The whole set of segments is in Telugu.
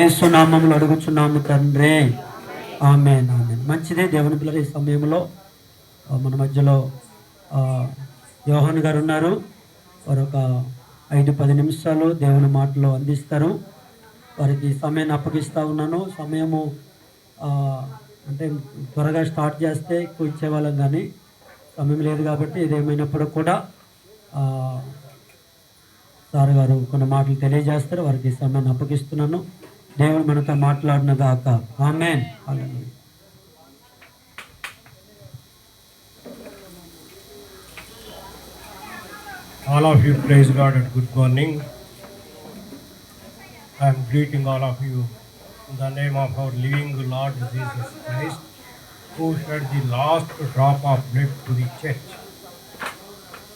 ఏసునామంలో అడుగుచున్నాము తండ్రి. ఆమె ఆమె మంచిదే దేవుని పిల్లలు ఈ సమయంలో. మన మధ్యలో యోహన్ యోహాన్ గారు ఉన్నారు. వారు ఒక ఐదు పది నిమిషాలు దేవుని మాటలు అందిస్తారు. వారికి సమయాన్ని అప్పగిస్తూ ఉన్నాను. సమయము అంటే త్వరగా స్టార్ట్ చేస్తే ఎక్కువ ఇచ్చేవాళ్ళం కానీ సమయం లేదు కాబట్టి ఇదేమైనప్పుడు కూడా సార్ గారు కొన్ని మాటలు తెలియజేస్తారు. వారికి సమయాన్ని అప్పగిస్తున్నాను. దేవుడు మనతో మాట్లాడిన గాక amen hallelujah. All of you praise God and good morning. I am greeting all of you in the name of our living Lord Jesus Christ, who shed the last drop of blood to the church.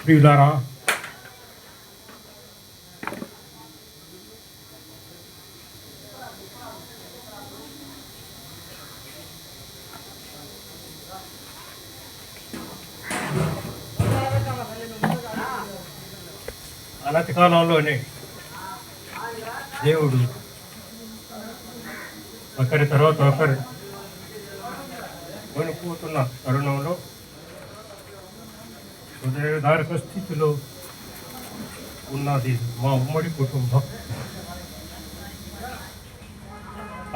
ప్రియులారా అనతి కాలంలోనే దేవుడు ఒకరి తర్వాత ఒకరు కొనుక్కుంటున్న తరుణంలో హృదయధారక స్థితిలో ఉన్నది మా ఉమ్మడి కుటుంబం.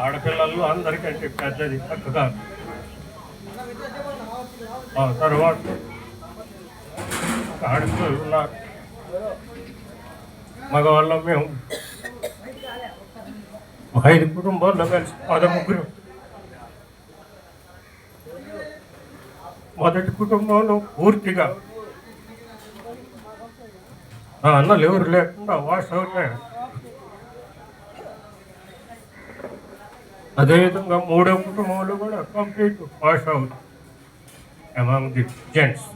ఆడపిల్లల్లో అందరికంటే పెద్దది చక్కగా. ఆ తర్వాత ఆడపిల్లలు ఉన్నారు. మగవాళ్ళం మేము. ఒక ఐదు కుటుంబాల్లో కలిసి పదముగ్గురు మొదటి కుటుంబంలో పూర్తిగా నా అన్నలు ఎవరు లేకుండా వాష్ అవుతాయి అదేవిధంగా మూడో కుటుంబంలో కూడా complete wash out among the gents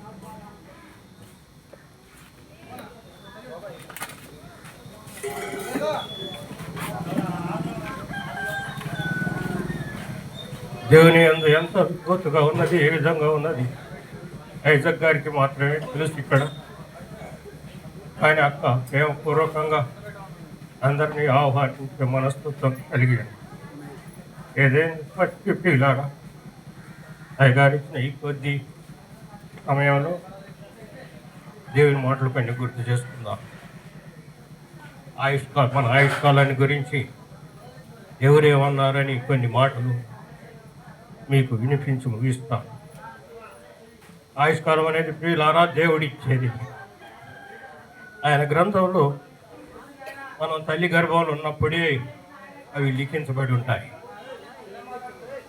దేవుని అందు ఎంత లోతుగా ఉన్నది ఏ విధంగా ఉన్నది. ఐజక్ గారికి మాత్రమే తెలుసు ఇక్కడ. కానీ అక్క ప్రేమపూర్వకంగా అందరినీ ఆహ్వానించే మనస్తత్వం కలిగాను ఏదైనా ఫస్ట్ ఇలాగా అయ్యగారిచ్చిన ఈ కొద్ది సమయంలో దేవుని మాటలు కొన్ని గుర్తు చేసుకుందాం. ఆయుష్కాల్ మన ఆయుష్కాలాన్ని గురించి ఎవరేమన్నారని కొన్ని మాటలు మీకు వినిపించి ముగిస్తాను ఆయుష్కాలం అనేది ప్రియులారా దేవుడిచ్చేది. ఆయన గ్రంథంలో మనం తల్లి గర్భంలో ఉన్నప్పుడే అవి లిఖించబడి ఉంటాయి.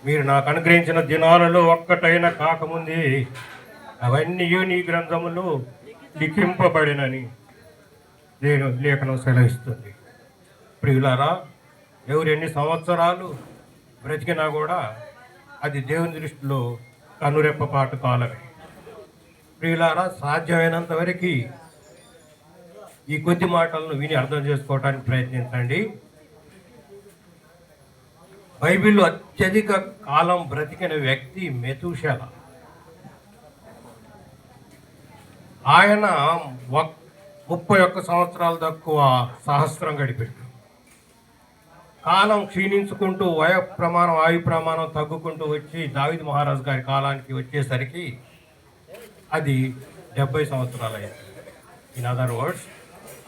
మీరు నాకు అనుగ్రహించిన దినాలలో ఒక్కటైనా కాకముందే అవన్నీ నీ గ్రంథములు లిఖింపబడినని నేను లేఖనం సెలవిస్తుంది. ప్రియులారా ఎవరు ఎన్ని సంవత్సరాలు బ్రతికినా కూడా అది దేవుని దృష్టిలో కనురెప్పపాటు కాలమే. ప్రియులారా సాధ్యమైనంత వరకు ఈ కొద్ది మాటలను విని అర్థం చేసుకోవడానికి ప్రయత్నించండి. బైబిల్లో అత్యధిక కాలం బ్రతికిన వ్యక్తి మెతుషల. ఆయన ముప్పై ఒక్క సంవత్సరాలు తక్కువ సహస్రం గడిపాడు. కాలం క్షీణించుకుంటూ వయ ప్రమాణం ఆయు ప్రమాణం తగ్గుకుంటూ వచ్చి దావిద్ మహారాజు గారి కాలానికి వచ్చేసరికి అది డెబ్బై సంవత్సరాలయ్యింది ఇన్ అదర్ వర్డ్స్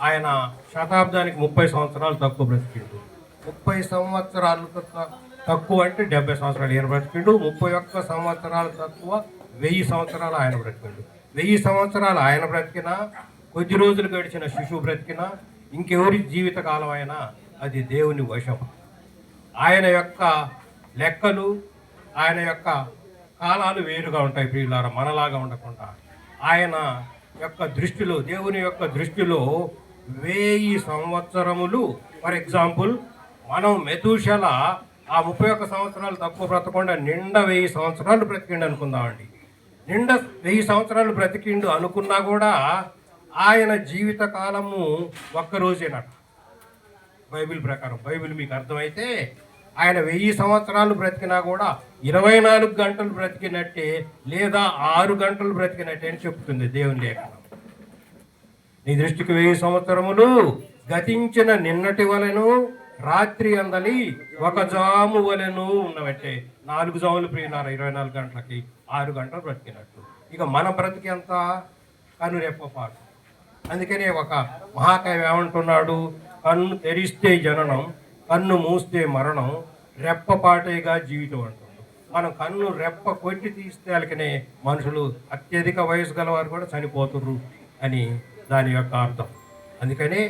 ఆయన శతాబ్దానికి ముప్పై సంవత్సరాలు తక్కువ బ్రతికిండు. ముప్పై సంవత్సరాలు తక్కువ- తక్కువ అంటే డెబ్బై సంవత్సరాలు ఈయన బ్రతికిండు. ముప్పై ఒక్క సంవత్సరాలు తక్కువ వెయ్యి సంవత్సరాలు ఆయన బ్రతికిండు. వెయ్యి సంవత్సరాలు ఆయన బ్రతికినా కొద్ది రోజులు గడిచిన శిశువు బ్రతికినా ఇంకెవరి జీవితకాలం అయినా అది దేవుని వశం ఆయన యొక్క లెక్కలు ఆయన యొక్క కాలాలు వేరుగా ఉంటాయి ప్రియులారా మనలాగా ఉండకుండా. ఆయన యొక్క దృష్టిలో దేవుని యొక్క దృష్టిలో వెయ్యి సంవత్సరములు. ఫర్ ఎగ్జాంపుల్ మనం మెతుషల ఆ ముప్పై ఒక్క సంవత్సరాలు తక్కువ బ్రతకుండా నిండా వెయ్యి సంవత్సరాలు బ్రతికిండు అనుకుందామండి. నిండా వెయ్యి సంవత్సరాలు బ్రతికిండు అనుకున్నా కూడా ఆయన జీవిత కాలము ఒక్కరోజేనట బైబిల్ ప్రకారం. బైబిల్ మీకు అర్థమైతే ఆయన వెయ్యి సంవత్సరాలు బ్రతికినా కూడా ఇరవై నాలుగు గంటలు బ్రతికినట్టే లేదా ఆరు గంటలు బ్రతికినట్టే అని చెప్తుంది దేవుని లేఖనం. నీ దృష్టికి వెయ్యి సంవత్సరములు గతించిన నిన్నటి వలెను రాత్రి అందలి ఒక జాము వలెను ఉన్నవంటే నాలుగు జాములు పోయినారు ఇరవై నాలుగు గంటలకి ఆరు గంటలు బ్రతికినట్టు. ఇక మన బ్రతికి ఎంత? కనురెప్పపాటు. అందుకనే ఒక మహాకవి ఏమంటున్నాడు? కన్ను తెరిస్తే జననం కన్ను మూస్తే మరణం రెప్పపాటేగా జీవితం అంటున్నాడు మనం కన్ను రెప్ప కొట్టి తీస్తే వాళ్ళకనే మనుషులు అత్యధిక వయసు గలవారు కూడా చనిపోతుర్రు అని దాని యొక్క అర్థం. అందుకని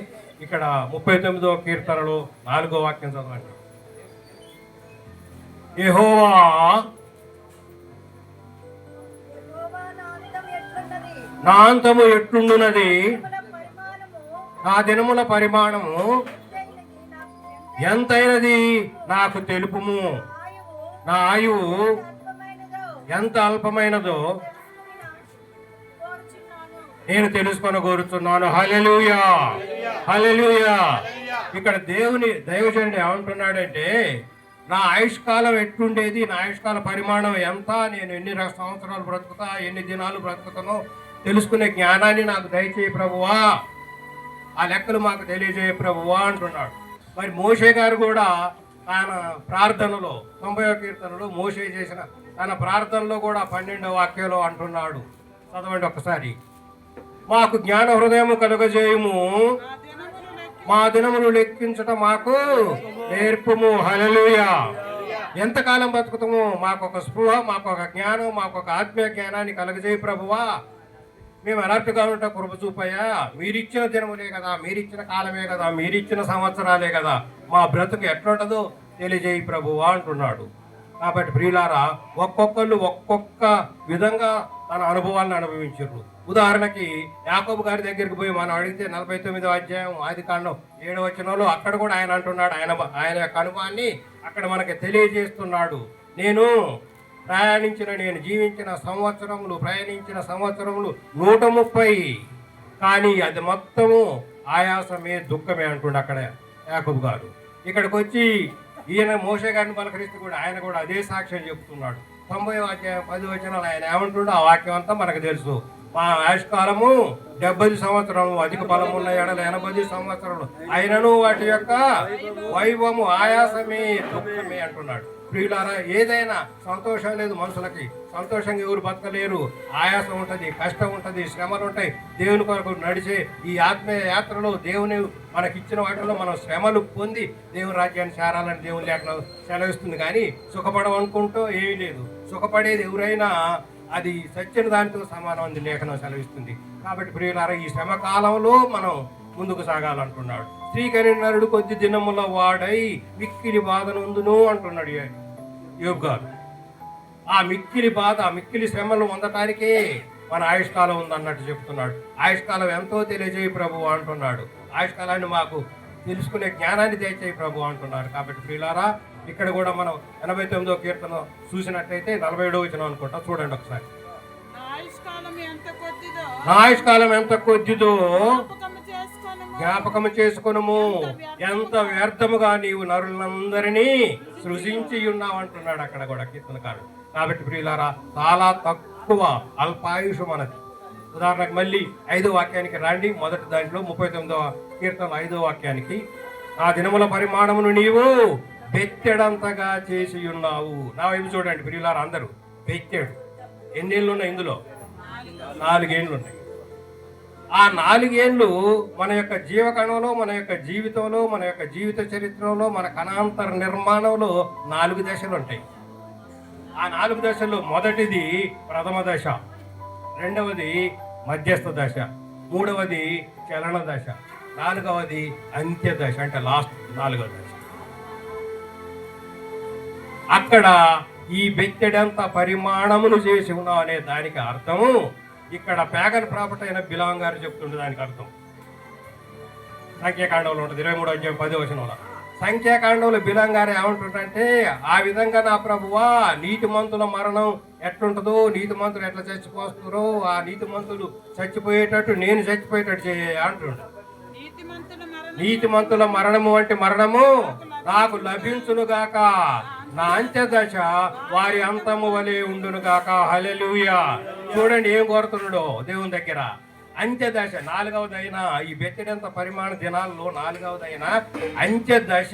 ఇక్కడ ముప్పై తొమ్మిదవ కీర్తనలో నాలుగో వాక్యం చదవండి. యెహోవా? నా అంతము ఎట్లుండునది? ఆ నా దినముల పరిమాణము ఎంతైనది నాకు తెలుపుము? నా ఆయువు ఎంత అల్పమైనదో నేను తెలుసుకొని కోరుతున్నాను హలెలుయా హలెలుయా ఇక్కడ దేవుని దైవజనుడు ఏమంటున్నాడంటే నా ఆయుష్కాలం ఎట్లుండేది? నా ఆయుష్కాల పరిమాణం ఎంత? నేను ఎన్ని సంవత్సరాలు బ్రతుకుతా? ఎన్ని దినాలు బ్రతుకుతానో తెలుసుకునే జ్ఞానాన్ని నాకు దయచేయి ప్రభువా. ఆ లెక్కలు మాకు తెలియజేయ ప్రభువా అంటున్నాడు. మరి మోషే గారు కూడా ఆయన ప్రార్థనలో తొంభై కీర్తనలో మోషే చేసిన తన ప్రార్థనలో కూడా పన్నెండవ వాక్యంలో అంటున్నాడు. చదవండి ఒకసారి మాకు జ్ఞాన హృదయము కలుగజేయము. మా దినములు లెక్కించటం మాకు నేర్పుము. హలలుయా ఎంతకాలం బతుకుతాము? మాకు ఒక స్పృహ మాకు ఒక జ్ఞానం మాకు ఒక ఆత్మీయ జ్ఞానాన్ని కలగజేయి ప్రభువా. మేము అలర్ట్గా ఉంటా కృప చూపయ్యా. మీరిచ్చిన దినములే కదా మీరిచ్చిన కాలమే కదా మీరిచ్చిన సంవత్సరాలే కదా. మా బ్రతుకు ఎట్లుంటుందో తెలియజేయి ప్రభువా అంటున్నాడు. కాబట్టి ప్రియులారా ఒక్కొక్కళ్ళు ఒక్కొక్క విధంగా తన అనుభవాలను అనుభవించారు. ఉదాహరణకి యాకోబు గారి దగ్గరికి పోయి మనం అడిగితే నలభై తొమ్మిదో అధ్యాయం ఆది కాండం ఏడవ వచనంలో అక్కడ కూడా ఆయన అంటున్నాడు. ఆయన ఆయన యొక్క అనుభవాన్ని అక్కడ మనకి తెలియజేస్తున్నాడు. నేను ప్రయాణించిన నేను జీవించిన సంవత్సరములు ప్రయాణించిన సంవత్సరములు నూట ముప్పై. కానీ అది మొత్తము ఆయాసమే దుఃఖమే అంటుండే అక్కడ యాకబు గారు. ఇక్కడికి వచ్చి ఈయన మోసే గారిని పలకరిస్తూ కూడా ఆయన కూడా అదే సాక్ష్యం చెప్తున్నాడు. తొంభై వాక్యం పది వచనాలు ఆయన ఏమంటుండో ఆ వాక్యం అంతా మనకు తెలుసు. మా ఆయుష్కాలము డెబ్బై సంవత్సరము అధిక బలం ఉన్న ఎడల ఎనభై సంవత్సరాలు అయినను వాటి యొక్క వైభవము ఆయాసమే దుఃఖమే అంటున్నాడు. ప్రియులారా ఏదైనా సంతోషం లేదు మనుషులకి. సంతోషంగా ఎవరు బతకలేరు. ఆయాసం ఉంటుంది కష్టం ఉంటుంది శ్రమలు ఉంటాయి. దేవుని కొరకు నడిచే ఈ ఆత్మీయ యాత్రలో దేవుని మనకిచ్చిన వాటిలో మనం శ్రమలు పొంది దేవుని రాజ్యాన్ని చేరాలని దేవుని లేఖనం సెలవిస్తుంది. కానీ సుఖపడమనుకుంటూ ఏమీ లేదు. సుఖపడేది ఎవరైనా అది సత్యని దానితో సమానం అని లేఖనం సెలవిస్తుంది. కాబట్టి ప్రియులారా ఈ శ్రమ కాలంలో మనం ముందుకు సాగాలంటున్నాడు. స్త్రీకరి నరుడు కొద్ది దినముల వాడై మిక్కిలి బాధనందును అంటున్నాడు యో- యోబు గారు ఆ మిక్కిలి బాధ ఆ మిక్కిలి శ్రమలు పొందటానికే మన ఆయుష్కాలం ఉందన్నట్టు చెప్తున్నాడు. ఆయుష్కాలం ఎంతో తెలియజేయి ప్రభు అంటున్నాడు. ఆయుష్కాలాన్ని మాకు తెలుసుకునే జ్ఞానాన్ని దయచేయి ప్రభు అంటున్నారు. కాబట్టి ప్రియులారా ఇక్కడ కూడా మనం ఎనభై తొమ్మిదో కీర్తన చూసినట్టయితే నలభై ఏడో వచ్చిన అనుకుంటా. చూడండి ఒకసారి. నా ఆయుష్కాలం ఎంత కొద్దిదో? జ్ఞాపకము చేసుకునము. ఎంత వ్యర్థముగా నీవు నరులందరినీ సృజించి ఉన్నావు అంటున్నాడు అక్కడ కూడా కీర్తనకారు కాబట్టి ప్రియులారా చాలా తక్కువ అల్పాయుషు మనది ఉదాహరణకు మళ్ళీ ఐదో వాక్యానికి రండి. మొదటి దాంట్లో ముప్పై తొమ్మిదవ కీర్తన ఐదో వాక్యానికి ఆ దినముల పరిమాణమును నీవు బెత్తెడంతగా చేసి ఉన్నావు నా వైపు చూడండి ప్రియులారా అందరూ బెత్తెడు. ఎన్నేళ్ళు ఉన్నాయి ఇందులో? నాలుగేళ్ళు ఉన్నాయి ఆ నాలుగేళ్ళు మన యొక్క జీవకణంలో మన యొక్క జీవితంలో మన యొక్క జీవిత చరిత్రలో మన కణాంతర నిర్మాణంలో నాలుగు దశలు ఉంటాయి. ఆ నాలుగు దశల్లో మొదటిది ప్రథమ దశ రెండవది మధ్యస్థ దశ మూడవది చలన దశ నాలుగవది అంత్య దశ అంటే లాస్ట్ నాలుగవ దశ. అక్కడ ఈ బెత్తెడంత పరిమాణమును చేసి ఉన్నావు అనే దానికి అర్థము ఇక్కడ ప్యాగన్ ప్రాపర్టీ అయిన బిలాంగ్ గారు చెప్తుండే దానికి అర్థం. సంఖ్యాకాండంలో ఉంటుంది. ఇరవై మూడు అధ్యాయం పది వచనంలో. సంఖ్యాకాండంలో బిలాంగ్ గారు ఏమంటుంటే ఆ విధంగా నా ప్రభువా నీతిమంతుల మరణం ఎట్లుంటుందో నీతిమంతులు ఎట్లా చచ్చిపోస్తారో ఆ నీతిమంతులు చచ్చిపోయేటట్టు నేను చచ్చిపోయేటట్టు చేయ అంటుండు. నీతిమంతుల మరణం నీతిమంతుల మరణము అంటే మరణము నాకు లభించును గాక నా అంత్య దశ వారి అంతము వలె ఉండును కాక హల్లెలూయా. చూడండి ఏం కోరుతున్నాడో దేవుని దగ్గర. అంత్య దశ నాలుగవదైన ఈ బెత్తడంత పరిమాణ దినాల్లో నాలుగవదైన అంత్య దశ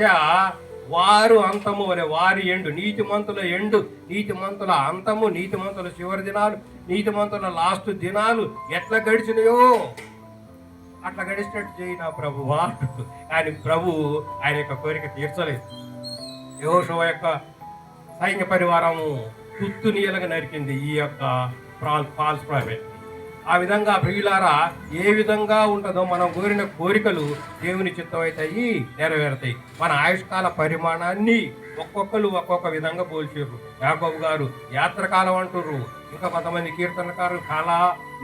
వారు అంతము వలె వారి ఎండు నీతిమంతుల ఎండు నీతిమంతుల అంతము నీతిమంతుల చివరి దినాలు నీతిమంతుల లాస్ట్ దినాలు ఎట్లా గడిచినాయో? అట్లా గడిచినట్టు చేయి నా ప్రభు ఆయన ప్రభు ఆయన యొక్క కోరిక తీర్చలేదు. యోషువ యొక్క సైన్య పరివారము తుత్తు నీలగా నరికింది ఈ యొక్క ఫాల్స్ ప్రాఫిట్ ఆ విధంగా ప్రియులారా ఏ విధంగా ఉంటుందో మనం కోరిన కోరికలు దేవుని చిత్తమైతాయి నెరవేరుతాయి. మన ఆయుష్కాల పరిమాణాన్ని ఒక్కొక్కరు ఒక్కొక్క విధంగా పోల్చారు యాకోబు గారు యాత్రకాలం అంటుర్రు. ఇంకా కొంతమంది కీర్తనకారులు కళ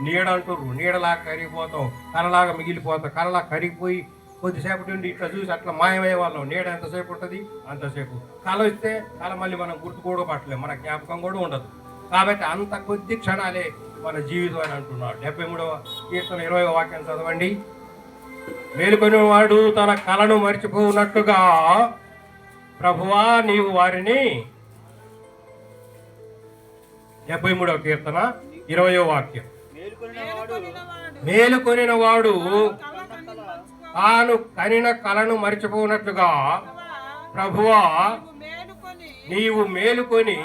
నీడ అంటుర్రు. నీడలాగా కరిగిపోతాం కళలాగా మిగిలిపోతాం కళలా కరిగిపోయి కొద్దిసేపటి నుండి ఇట్లా చూసి అట్లా మాయమయ్యే వాళ్ళం. నీడ ఎంతసేపు ఉంటుంది? అంతసేపు. కళ వస్తే కళ మళ్ళీ మనం గుర్తు కూడా పట్టలేం మన జ్ఞాపకం కూడా ఉండదు. కాబట్టి అంత కొద్ది క్షణాలే మన జీవితం అని అంటున్నాడు. డెబ్బై మూడవ కీర్తన ఇరవై వాక్యం చదవండి. మేలుకొని వాడు తన కళను మర్చిపోనట్టుగా ప్రభువా నీవు వారిని డెబ్బై మూడవ కీర్తన ఇరవయో వాక్యం. మేలుకొనిన వాడు తాను కనిన కలను మరిచిపోనట్లుగా ప్రభువా నీవు మేలుకొని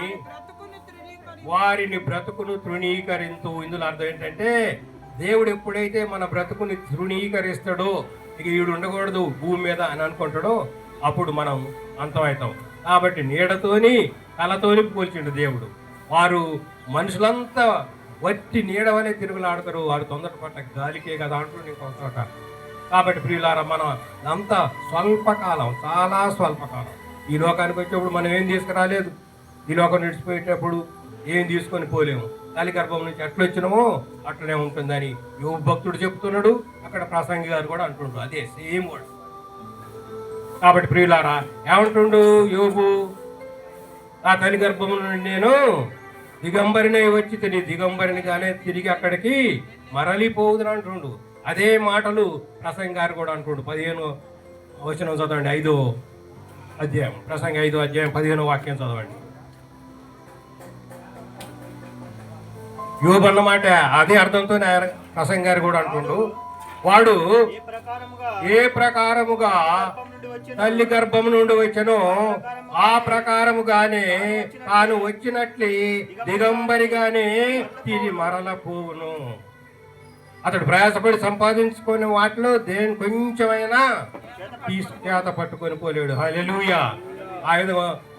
వారిని బ్రతుకును తృణీకరించు. ఇందులో అర్థం ఏంటంటే దేవుడు ఎప్పుడైతే మన బ్రతుకుని తృణీకరిస్తాడో ఇక ఈడు ఉండకూడదు భూమి మీద అని అనుకుంటాడో అప్పుడు మనం అంతమవుతాం. కాబట్టి నీడతోని కలతోని పోల్చిండు దేవుడు. వారు మనుషులంతా వట్టి నీడవనే తిరుగులాడతారు. వారు తొందర గాలికే కదా అంటూ నేను చోట. కాబట్టి ప్రియులారా మనం అంతా స్వల్పకాలం చాలా స్వల్పకాలం. ఈ లోకానికి వచ్చేప్పుడు మనం ఏం తీసుకురాలేదు? ఈ లోకం నిడిచిపోయేటప్పుడు ఏం తీసుకొని పోలేము? తల్లి గర్భం నుంచి ఎట్లా వచ్చినామో అట్లనే ఉంటుందని యువ భక్తుడు చెప్తున్నాడు. అక్కడ ప్రసంగి గారు కూడా అంటుండ్రు. అదే సేమ్ వర్డ్ కాబట్టి ప్రియులారా ఏమంటుండు యోగు ఆ తల్లి గర్భం నుండి నేను దిగంబరిని వచ్చి తిని దిగంబరినిగానే తిరిగి అక్కడికి మరలిపోవుదని అంటుండు. అదే మాటలు ప్రసంగి గారు కూడా అంటుండు. పదిహేను వచనం చదవండి ఐదో అధ్యాయం. ప్రసంగి ఐదో అధ్యాయం పదిహేను వాక్యం చదవండి. యోబు అన్నమాట అదే అర్థంతో ప్రసంగి గారు కూడా అంటుండు. వాడు ఏ ప్రకారముగా తల్లి గర్భం నుండి వచ్చనో ఆ ప్రకారముగానే తాను వచ్చినట్లే దిగంబరిగానే తిరిగి మరల పోవును. అతడు ప్రయాసపడి సంపాదించుకునే వాటిలో దేని కొంచెమైనా తీసి చేత పట్టుకొని పోలేడు. హల్లెలూయా. ఆయన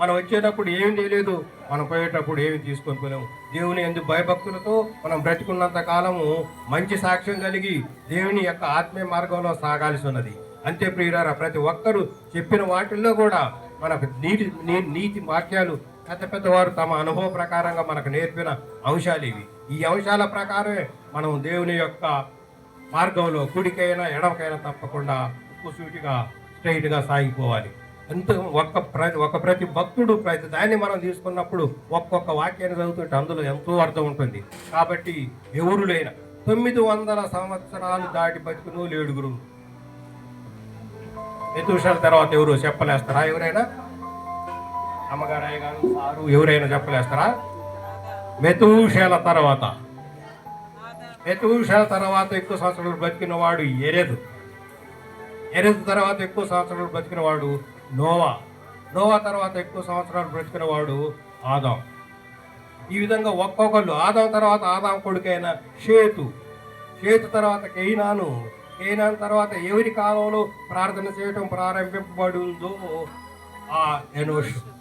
మనం వచ్చేటప్పుడు ఏం తెలియదు మనం పోయేటప్పుడు ఏమి తీసుకొని పోలేము. దేవుని ఎందుకు భయభక్తులతో మనం బ్రతికున్నంత కాలము మంచి సాక్ష్యం కలిగి దేవుని యొక్క ఆత్మీయ మార్గంలో సాగాల్సి ఉన్నది. అంతే ప్రియురారా ప్రతి ఒక్కరూ చెప్పిన వాటిల్లో కూడా మనకు నీతి నీ- నీతి వాక్యాలు పెద్ద పెద్దవారు తమ అనుభవ ప్రకారంగా మనకు నేర్పిన అంశాలు ఇవి. ఈ అంశాల ప్రకారమే మనం దేవుని యొక్క మార్గంలో కుడికైనా ఎడమకైనా తప్పకుండా సూటిగా స్ట్రైట్గా సాగిపోవాలి. అంత ఒక్క ప్రతి ఒక ప్రతి భక్తుడు ప్రతి దాన్ని మనం తీసుకున్నప్పుడు ఒక్కొక్క వాక్యాన్ని చదువుతుంటే అందులో ఎంతో అర్థం ఉంటుంది. కాబట్టి ఎవరు లేన తొమ్మిది వందల సంవత్సరాలు దాటి బతుకును లేడుగురు ఎదుషాల తర్వాత ఎవరు చెప్పలేస్తారా ఎవరైనా? అమ్మగారు గారు సారు ఎవరైనా చెప్పలేస్తారా? మెతుషేల తర్వాత. మెతుషేల తర్వాత ఎక్కువ సంవత్సరాలు బతికిన వాడు ఎరెదు. ఎరెదు తర్వాత ఎక్కువ సంవత్సరాలు బ్రతికిన వాడు నోవా. నోవా తర్వాత ఎక్కువ సంవత్సరాలు బ్రతికిన వాడు ఆదాం. ఈ విధంగా ఒక్కొక్కళ్ళు ఆదాం తర్వాత ఆదాం కొడుకైన షేతు. షేతు తర్వాత కేయినాను కేయినాన్ తర్వాత ఎవరి కాలంలో ప్రార్థన చేయటం ప్రారంభింపబడిందో ఆ ఎనోషు.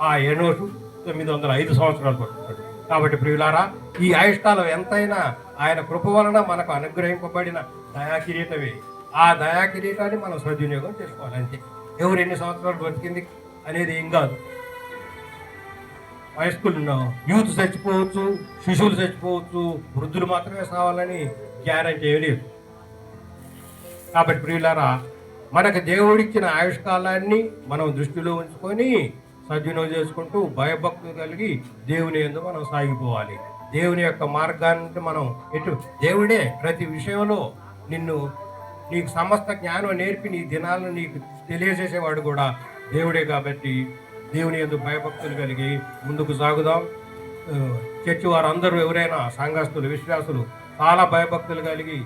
ఆ ఎనోషు తొమ్మిది వందల ఐదు సంవత్సరాలు పడుతున్నాడు కాబట్టి ప్రియులారా ఈ ఆయుష్కాలం ఎంతైనా ఆయన కృప వలన మనకు అనుగ్రహింపబడిన దయాకిరీటమే. ఆ దయాకిరీటాన్ని మనం సద్వినియోగం చేసుకోవాలి అంతే. ఎవరు ఎన్ని సంవత్సరాలు బతికింది అనేది ఏం కాదు. వయస్కులు యూత్ చచ్చిపోవచ్చు శిశువులు చచ్చిపోవచ్చు వృద్ధులు మాత్రమే సావాలని గ్యారంటీ ఏమీ లేదు. కాబట్టి ప్రియులారా మనకు దేవుడిచ్చిన ఆయుష్కాలాన్ని మనం దృష్టిలో ఉంచుకొని సద్వినియోగం చేసుకుంటూ భయభక్తులు కలిగి దేవుని ఎందు మనం సాగిపోవాలి. దేవుని యొక్క మార్గాన్ని మనం ఎటు దేవుడే ప్రతి విషయంలో నిన్ను నీకు సమస్త జ్ఞానం నేర్పి నీ దినాలను నీకు తెలియజేసేవాడు కూడా దేవుడే కాబట్టి దేవుని ఎందు భయభక్తులు కలిగి ముందుకు సాగుదాం. ఆ, చర్చి వారందరూ ఎవరైనా సంఘస్థులు విశ్వాసులు చాలా భయభక్తులు కలిగి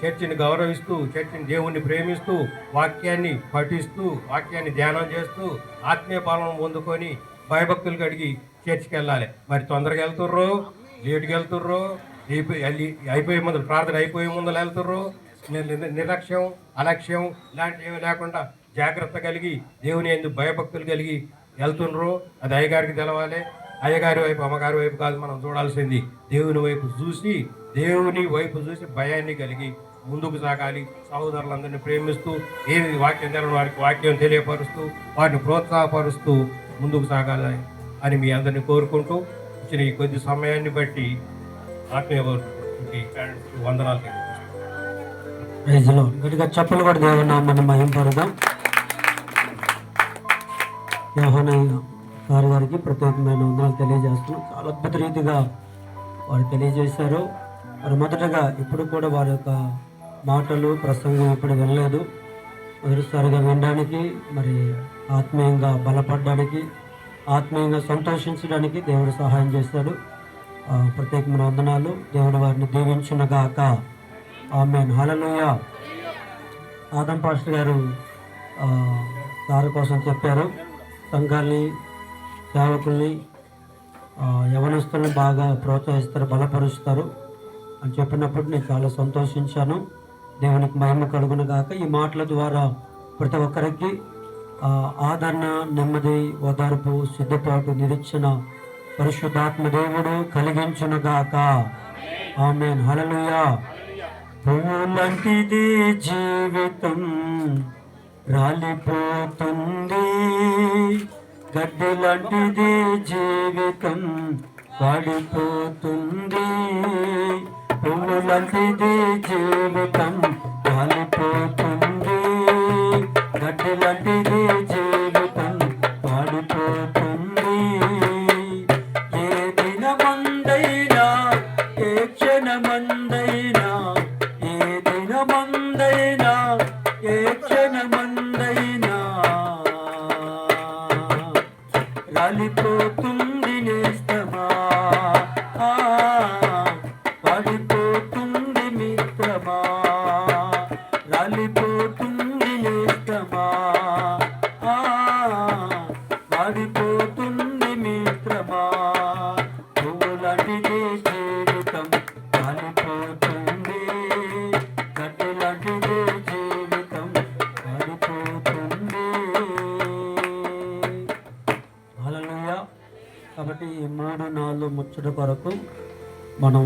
చర్చిని గౌరవిస్తూ చర్చిని దేవుణ్ణి ప్రేమిస్తూ వాక్యాన్ని పఠిస్తూ వాక్యాన్ని ధ్యానం చేస్తూ ఆత్మీయ పాలన పొందుకొని భయభక్తులు కడిగి చర్చికి వెళ్ళాలి మరి తొందరగా వెళ్తుర్రు? లేటుకి వెళ్తుర్రు? అయిపోయి అయిపోయే ముందు ప్రార్థన అయిపోయే ముందు వెళ్తుర్రు? నిర్లక్ష్యం అలక్ష్యం ఇలాంటివి లేకుండా జాగ్రత్త కలిగి దేవుని ఎందుకు భయభక్తులు కలిగి వెళ్తుండ్రు అది అయ్యగారికి తెలవాలి. అయ్యగారి వైపు అమ్మగారి వైపు కాదు మనం చూడాల్సింది దేవుని వైపు చూసి దేవుని వైపు చూసి భయాన్ని కలిగి ముందుకు సాగాలి. సహోదరులందరినీ ప్రేమిస్తూ ఏది వాక్యం తెలని వారికి వాక్యం తెలియపరుస్తూ వారిని ప్రోత్సాహపరుస్తూ ముందుకు సాగాలి అని మీ అందరిని కోరుకుంటూ ఇచ్చిన ఈ కొద్ది సమయాన్ని బట్టి ఆత్మీయ వందనాలు తెలియజేస్తున్నాను. గట్టిగా కూడా దేవుని మనం మహింపరుదాం యోహానయ్య గారికి ప్రత్యేకమైన వందనాలు తెలియజేస్తున్నాం. చాలా అద్భుత రీతిగా వారు తెలియజేశారు. మరి మొదటగా ఇప్పుడు కూడా వారి యొక్క మాటలు ప్రసంగం ఎప్పుడు వినలేదు. మొదటిసారిగా వినడానికి మరి ఆత్మీయంగా బలపడడానికి ఆత్మీయంగా సంతోషించడానికి దేవుడు సహాయం చేశాడు. ప్రత్యేకమైన వందనాలు. దేవుడు వారిని దీవించునగాక. ఆమె హల్లెలూయ. ఆదం పాస్టర్ గారు ఆ, దారి కోసం చెప్పారు. సంఘాన్ని సేవకుల్ని ఆ, యవనస్తుల్ని బాగా ప్రోత్సహిస్తారు బలపరుస్తారు అని చెప్పినప్పుడు నేను చాలా సంతోషించాను. దేవునికి మహిమ కలుగును గాక. ఈ మాటల ద్వారా ప్రతి ఒక్కరికి ఆదరణ నెమ్మది ఓదార్పు సిద్ధపాటు నిరీక్షణ పరిశుద్ధాత్మ దేవుడు కలిగించునుగాక ఆమె హలలుయా పూలంటిది జీవితం రాలిపోతుంది. గడ్డి లాంటిది జీవితం పడిపోతుంది. పువ్వు లాంటిది జీవితం రాలిపోతుంది గడ్డి లాంటిది జీవితం జీవితం కాలిపోతుంది గడ్డి జీవితం కాలిపోతుంది హల్లెలూయా కాబట్టి ఈ మూడు నాలుగు ముచ్చట కొరకు మనం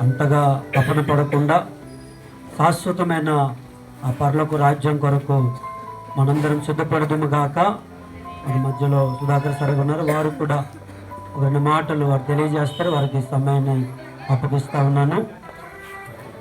అంతగా తపన పడకుండా శాశ్వతమైన ఆ పర్లకు రాజ్యం కొరకు మనందరం సిద్ధపడదుము గాక మన మధ్యలో సుధాకర్ సార్ ఉన్నారు వారు కూడా రెండు మాటలు వారు తెలియజేస్తారు వారికి సమయాన్ని అప్పగిస్తా ఉన్నాను.